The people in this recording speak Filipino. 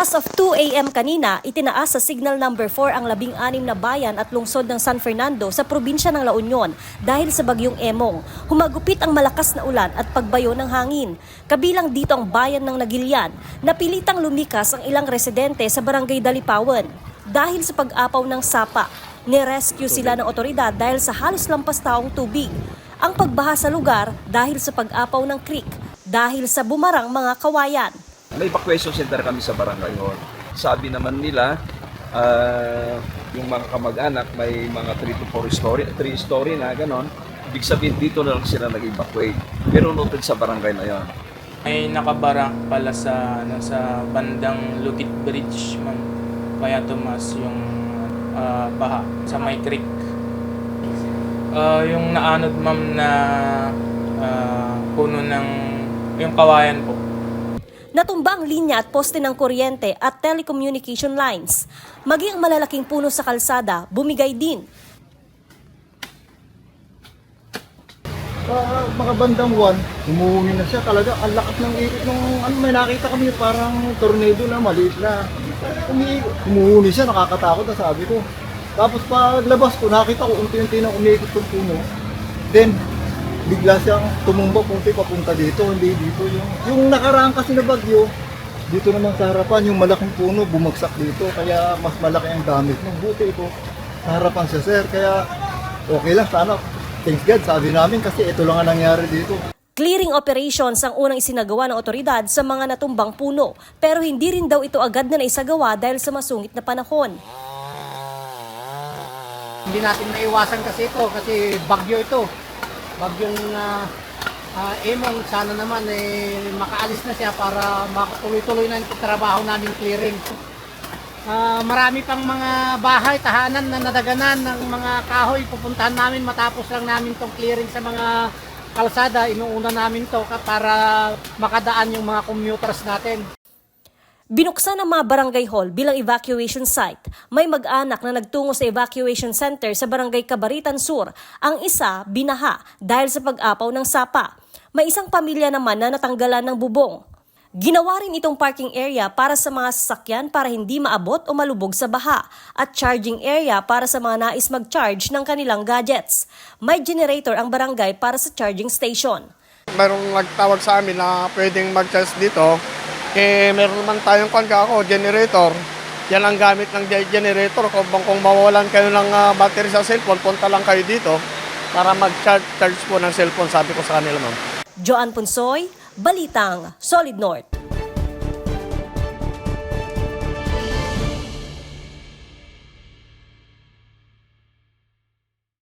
As of 2 a.m. kanina, itinaas sa signal number 4 ang labing-anim na bayan at lungsod ng San Fernando sa probinsya ng La Union dahil sa bagyong Emong. Humagupit ang malakas na ulan at pagbayo ng hangin. Kabilang dito ang bayan ng Nagilian. Napilitang lumikas ang ilang residente sa barangay Dalipawan. Dahil sa pag-apaw ng sapa, nirescue sila ng otoridad dahil sa halos lampas taong tubig. Ang pagbaha sa lugar dahil sa pag-apaw ng creek, dahil sa bumarang mga kawayan. May evacuation center kami sa barangay hall. Sabi naman nila, ah, yung mga kamag-anak may mga 3 to 4 story, 3 story na ganon. Ibig sabihin dito na lang sila nag-evacuate. Pero noted sa barangay na yon. May nakabarak pala sa ano, sa bandang Lukit Bridge, ma'am. Kaya tumas yung ah, baha sa may creek. Ah, yung naanod, ma'am, na ah, puno ng yung kawayan po. Natumba ang linya at poste ng kuryente at telecommunication lines. Maging ang malalaking puno sa kalsada, bumigay din. Sa mga bandang one, umuwi na siya talaga. Ang lakas ng ikot nung ano, may nakita kami parang tornado na maliit na. Umi umuwi siya, nakakatakot na sabi ko. Tapos paglabas ko, nakita ko unti-unti na umiikot yung puno. Then, bigla siyang tumumba punti papunta dito, hindi dito. Yung, yung nakaraan kasi na bagyo, dito naman sa harapan, yung malaking puno bumagsak dito. Kaya mas malaki ang gamit. Nung buti ito, sa harapan siya sir. Kaya okay lang, sana thanks God, sabi namin kasi ito lang ang nangyari dito. Clearing operations ang unang isinagawa ng otoridad sa mga natumbang puno. Pero hindi rin daw ito agad na naisagawa dahil sa masungit na panahon. Hindi natin naiwasan kasi ito kasi bagyo ito. Bagyong uh, Emong sana naman eh, makaalis na siya para makatuloy-tuloy na yung trabaho namin clearing. Ah, marami pang mga bahay, tahanan na nadaganan ng mga kahoy. Pupuntahan namin matapos lang namin tong clearing sa mga kalsada. Inuuna namin to para makadaan yung mga commuters natin. Binuksan ang mga barangay hall bilang evacuation site. May mag-anak na nagtungo sa evacuation center sa barangay Cabaritan Sur. Ang isa, binaha dahil sa pag-apaw ng sapa. May isang pamilya naman na natanggalan ng bubong. Ginawa rin itong parking area para sa mga sasakyan para hindi maabot o malubog sa baha at charging area para sa mga nais mag-charge ng kanilang gadgets. May generator ang barangay para sa charging station. Mayroong nagtawag sa amin na pwedeng mag-charge dito. Eh, meron naman tayong kangga ako, generator. Yan ang gamit ng ge- generator. Kung, kung mawawalan kayo ng ah, battery sa cellphone, punta lang kayo dito para mag-charge charge po ng cellphone, sabi ko sa kanila ma'am. Joan Punsoy, Balitang, Solid North.